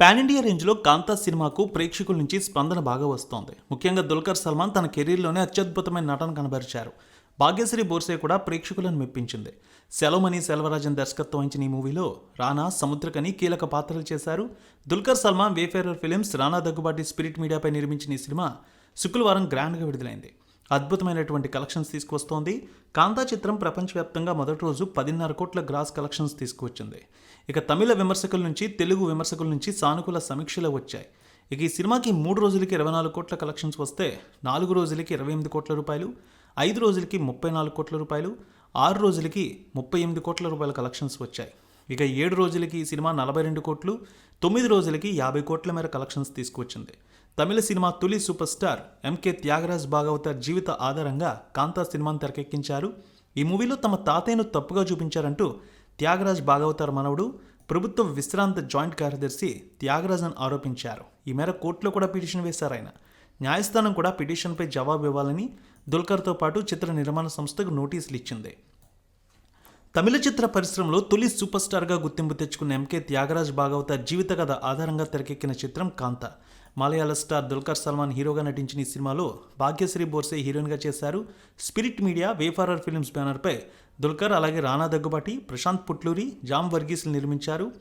Pan India రేంజ్లో కాంతా సినిమాకు ప్రేక్షకుల నుంచి స్పందన బాగా వస్తోంది. ముఖ్యంగా దుల్కర్ సల్మాన్ తన కెరీర్లోనే అత్యద్భుతమైన నటన కనబరిచారు. భాగ్యశ్రీ బోర్సే కూడా ప్రేక్షకులను మెప్పించింది. సెలవుమణి సెల్వరాజన్ దర్శకత్వం వహించిన ఈ మూవీలో రానా సముద్రకని కీలక పాత్రలు చేశారు. Dulquer Salmaan Wayfarer Films Rana Daggubati Spirit మీడియాపై నిర్మించిన ఈ సినిమా శుక్రవారం గ్రాండ్గా విడుదలైంది. అద్భుతమైనటువంటి కలెక్షన్స్ తీసుకొస్తోంది కాంతా చిత్రం ప్రపంచవ్యాప్తంగా మొదటి రోజు పదిన్నర కోట్ల గ్రాస్ కలెక్షన్స్ తీసుకువచ్చింది. ఇక తమిళ విమర్శకుల నుంచి తెలుగు విమర్శకుల నుంచి సానుకూల సమీక్షలు వచ్చాయి. ఇక ఈ సినిమాకి మూడు రోజులకి ఇరవై నాలుగు కోట్ల కలెక్షన్స్ వస్తే నాలుగు రోజులకి ఇరవై ఎనిమిది కోట్ల రూపాయలు ఐదు రోజులకి ముప్పై నాలుగు కోట్ల రూపాయలు ఆరు రోజులకి ముప్పై ఎనిమిది కోట్ల రూపాయల కలెక్షన్స్ వచ్చాయి. ఇక ఏడు రోజులకి ఈ సినిమా నలభై రెండు కోట్లు తొమ్మిది రోజులకి యాభై కోట్ల మేర కలెక్షన్స్ తీసుకువచ్చింది. తమిళ సినిమా తొలి super star MK Thyagaraj Bhagavathar జీవిత ఆధారంగా కాంతా సినిమాను తెరకెక్కించారు. ఈ మూవీలో తమ తాతయ్యను తప్పుగా చూపించారంటూ త్యాగరాజ్ భాగవతర్ మనవడు ప్రభుత్వ విశ్రాంత జాయింట్ కార్యదర్శి త్యాగరాజన్ ఆరోపించారు. ఈ మేర కోర్టులో కూడా పిటిషన్ వేశారు ఆయన. న్యాయస్థానం కూడా పిటిషన్పై జవాబు ఇవ్వాలని దుల్కర్తో పాటు చిత్ర నిర్మాణ సంస్థకు నోటీసులు ఇచ్చింది. తమిళ చిత్ర పరిశ్రమలో తొలి సూపర్ స్టార్గా గుర్తింపు తెచ్చుకున్న ఎంకే త్యాగరాజ్ భాగవత జీవిత కథ ఆధారంగా తెరకెక్కిన చిత్రం కాంత. మలయాళ స్టార్ దుల్కర్ సల్మాన్ హీరోగా నటించిన ఈ సినిమాలో భాగ్యశ్రీ బోర్సే హీరోయిన్గా చేశారు. స్పిరిట్ మీడియా వేఫారర్ ఫిల్మ్స్ బ్యానర్పై దుల్కర్ అలాగే రానా దగ్గుబాటి ప్రశాంత్ పుట్లూరి జామ్ వర్గీస్లు నిర్మించారు.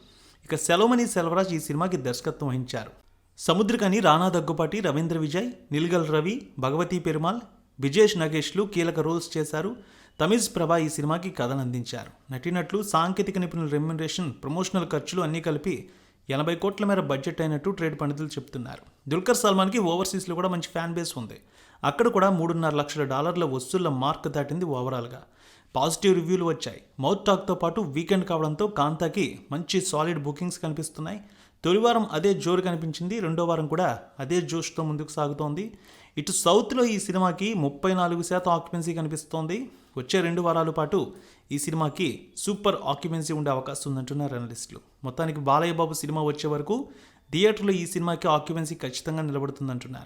ఇక సెలవుమణి సెల్వరాజ్ ఈ సినిమాకి దర్శకత్వం వహించారు. సముద్రకని రానా దగ్గుపాటి రవీంద్ర విజయ్ నిల్గల్ రవి భగవతి పెరుమాల్ విజేష్ నగేష్లు కీలక రోల్స్ చేశారు. తమిజ్ ప్రభా ఈ సినిమాకి కథను అందించారు. నటినట్లు సాంకేతిక నిపుణుల రెమ్యునరేషన్ ప్రమోషనల్ ఖర్చులు అన్నీ కలిపి ఎనభై కోట్ల మేర బడ్జెట్ అయినట్టు ట్రేడ్ పండితులు చెప్తున్నారు. దుల్కర్ సల్మాన్కి ఓవర్సీస్లో కూడా మంచి ఫ్యాన్ బేస్ ఉంది. అక్కడ కూడా మూడున్నర లక్షల డాలర్ల వసూళ్ళ మార్క్ దాటింది ఓవరాల్గా. పాజిటివ్ రివ్యూలు వచ్చాయి. మౌత్ టాక్తో పాటు వీకెండ్ కావడంతో కాంతాకి మంచి సాలిడ్ బుకింగ్స్ కనిపిస్తున్నాయి. తొలివారం అదే జోరు కనిపించింది. రెండో వారం కూడా అదే జోష్తో ముందుకు సాగుతోంది. ఇటు సౌత్లో ఈ సినిమాకి ముప్పై నాలుగు శాతం ఆక్యుపెన్సీ కనిపిస్తోంది. వచ్చే రెండు వారాల పాటు ఈ సినిమాకి సూపర్ ఆక్యుపెన్సీ ఉండే అవకాశం ఉందంటున్నారు అనలిస్టులు మొత్తానికి బాలయ్య బాబు సినిమా వచ్చే వరకు థియేటర్లో ఈ సినిమాకి ఆక్యుపెన్సీ ఖచ్చితంగా నిలబడుతుందంటున్నారు.